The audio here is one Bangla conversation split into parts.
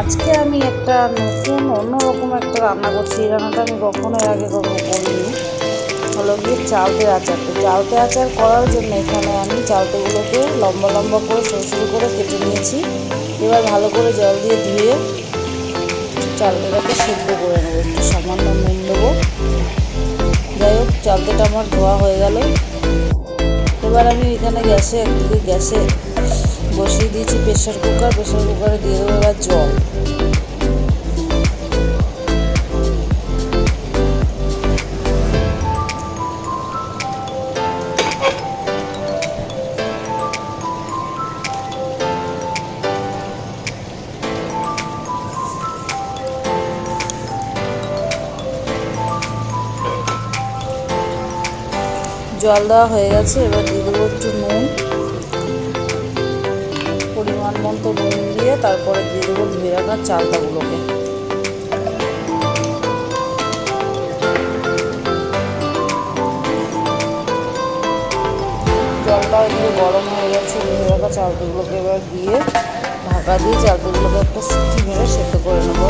আজকে আমি একটা নতুন, অন্যরকম একটা রান্না করছি। এই রান্নাটা আমি কখনো এর আগে কখনো করিনি। হলো গিয়ে চালতে আচার। তো চালতে আচার করার জন্য এখানে আমি চালতেগুলোকে লম্বা লম্বা করে সরু করে কেটে নিয়েছি। এবার ভালো করে জল দিয়ে ধুয়ে চালতেটাকে সেদ্ধ করে নেব। একটু সামান্য নুন দেবো। যাই হোক, চালতেটা আমার ধোয়া হয়ে গেল। এবার আমি এখানে গ্যাসে, একদিকে গ্যাসে বসিয়ে দিয়েছি প্রেশার কুকার প্রেশার কুকারে দিয়ে দেবো এবার জল। জল দেওয়া হয়ে গেছে, এবার দিয়ে দেবো একটু নুন। মতো নুন দিয়ে তারপরে দিয়ে দেবো ধুয়ে রাখা চালটাগুলোকে। জলটা একটু গরম হয়ে গেছে ধুয়ে রাখা চালটাগুলোকে এবার দিয়ে ঢাকা দিয়ে চালটাগুলোকে একটা সিটি মেরে সেদ্ধ করে নেব।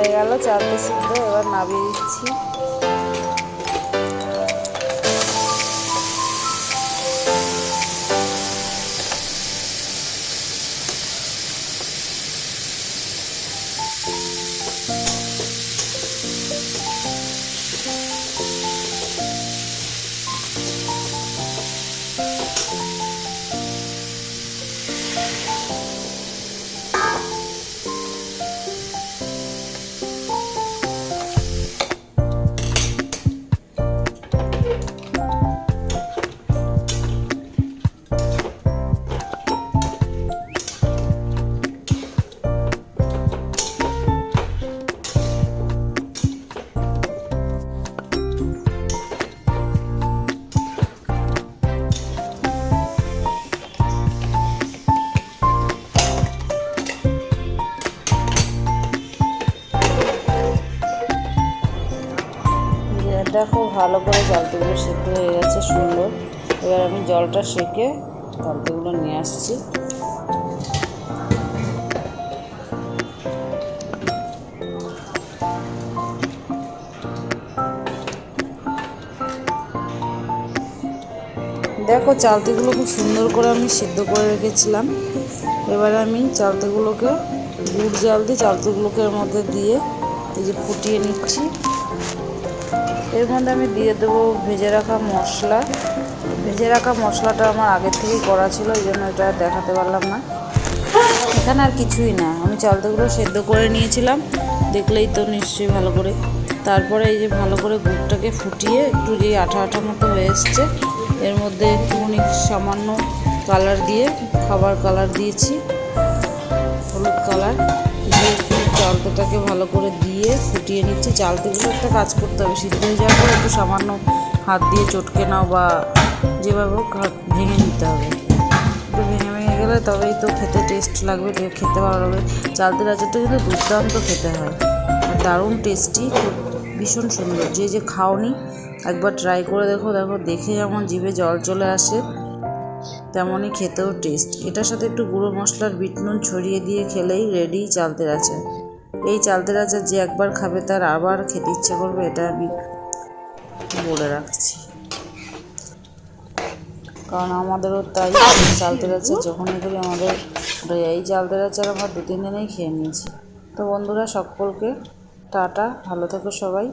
হয়ে গেল চালটা সিদ্ধ এবার নামিয়ে দিচ্ছি। দেখো, ভালো করে চালতেগুলো সেদ্ধ হয়ে গেছে, সুন্দর। এবার আমি জলটা সেকে চালতেগুলো নিয়ে আসছি। দেখো, চালতিগুলো খুব সুন্দর করে আমি সিদ্ধ করে রেখেছিলাম। এবার আমি চালতিগুলোকে গুড় জাল দিয়ে চালতিগুলোকে এর মধ্যে দিয়ে এই যে ফুটিয়ে নিচ্ছি। এর মধ্যে আমি দিয়ে দেবো ভেজে রাখা মশলা। ভেজে রাখা মশলাটা আমার আগের থেকেই করা ছিল, এই জন্য এটা দেখাতে পারলাম না। এখানে আর কিছুই না, আমি চালতেগুলো সেদ্ধ করে নিয়েছিলাম, দেখলেই তো নিশ্চয়ই ভালো করে। তারপরে এই যে ভালো করে গুড়টাকে ফুটিয়ে একটু যে আঠা আঠা মতো হয়ে এসছে, এর মধ্যে একটুখানি সামান্য কালার দিয়ে, খাবার কালার দিয়েছি, হলুদ কালার দিয়ে একটু ভালো করে দিয়ে ফুটিয়ে নিচ্ছে। নিচ্ছি চালতেগুলো একটা কাজ করতে হবে। সিদ্ধ হয়ে যাওয়ার পর একটু সামান্য হাত দিয়ে চটকে নাও বা যেভাবে হোক ভেঙে নিতে হবে। একটু ভেঙে ভেঙে গেলে তবেই তো খেতে টেস্ট লাগবে খেতে ভালো লাগবে। চালতের আচারটা কিন্তু দুর্দান্ত খেতে হয়। দারুণ টেস্টি খুব ভীষণ সুন্দর। যে যে খাওনি, একবার ট্রাই করে দেখো। দেখো, দেখে যেমন জিভে জল চলে আসে। তেমনই খেতেও টেস্ট এটার সাথে একটু গুঁড়ো মশলার বিট নুন ছড়িয়ে দিয়ে খেলেই রেডি চালতে আচার এই চালতে আচার যে একবার খাবে তার আবার খেতে ইচ্ছে করবে, এটা আমি বলে রাখছি। কারণ আমাদেরও তাই চালতে আচার যখনই করি, আমাদের এই চালতের আচার আমরা দু তিন দিনেই খেয়ে নিয়েছি। তো বন্ধুরা, সকলকে টাটা, ভালো থেকো সবাই।